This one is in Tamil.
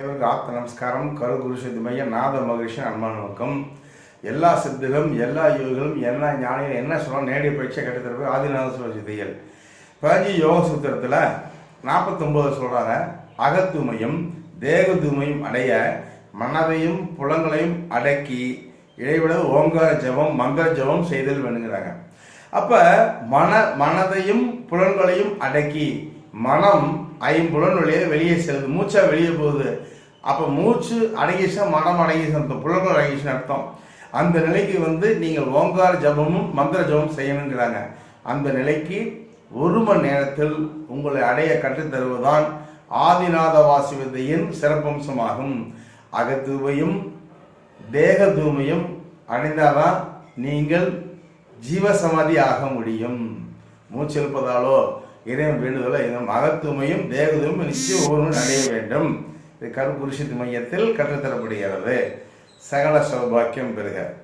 அனைவருக்கும் ஆத்த நமஸ்காரம். கருகுரு மையம் நாத மகிழ்ச்சி அன்பான நோக்கம் எல்லா சித்துகளும் எல்லா யோகிகளும் எல்லா ஞானிகளும் என்ன சொல்லணும் நேரடி பயிற்சியை கட்டுத்தரப்பு ஆதிநாத சுவ சித்திகள். பதஞ்சு யோக சூத்திரத்தில் நாற்பத்தொம்போது சொல்கிறாங்க அகத்தூமையும் தேகத்தூமையும் அடைய மனதையும் புலங்களையும் அடக்கி இடைவிட ஓங்கார ஜபம் மந்திர ஜபம் செய்தல் வேணுங்கிறாங்க அப்போ மன மனதையும் புலன்களையும் அடக்கி மனம் ஐம்புலன் வழியே வெளியே செல்லுது. மூச்சா வெளியே போகுது. அப்ப மூச்சு அடங்கிச்சா மனம் அடங்கிச்சு அந்த புலன்கள் அடங்கிச்சுன்னு அர்த்தம். அந்த நிலைக்கு வந்து நீங்கள் ஓங்கார ஜபமும் மந்திர ஜபம் செய்யணுங்கிறாங்க. அந்த நிலைக்கு ஒரு மணி நேரத்தில் உங்களை அடைய கற்றுத்தருவதுதான் ஆதிநாத வாசிவத்தையின் சிறப்பம்சமாகும். அகத்துவையும் தேக தூமையும் அடைந்தாதான் நீங்கள் ஜீவசமாதி ஆக முடியும். மூச்சு இருப்பதாலோ இறைவன் வேண்டுதலோ இதன் மகத்துமையும் தேகதூமையும் நிச்சயம் ஒவ்வொருவரும் அடைய வேண்டும். இது கருப்புருஷத்து மையத்தில் கற்றுத்தரப்படுகிறது. சகல சௌபாக்கியம் பெறுக.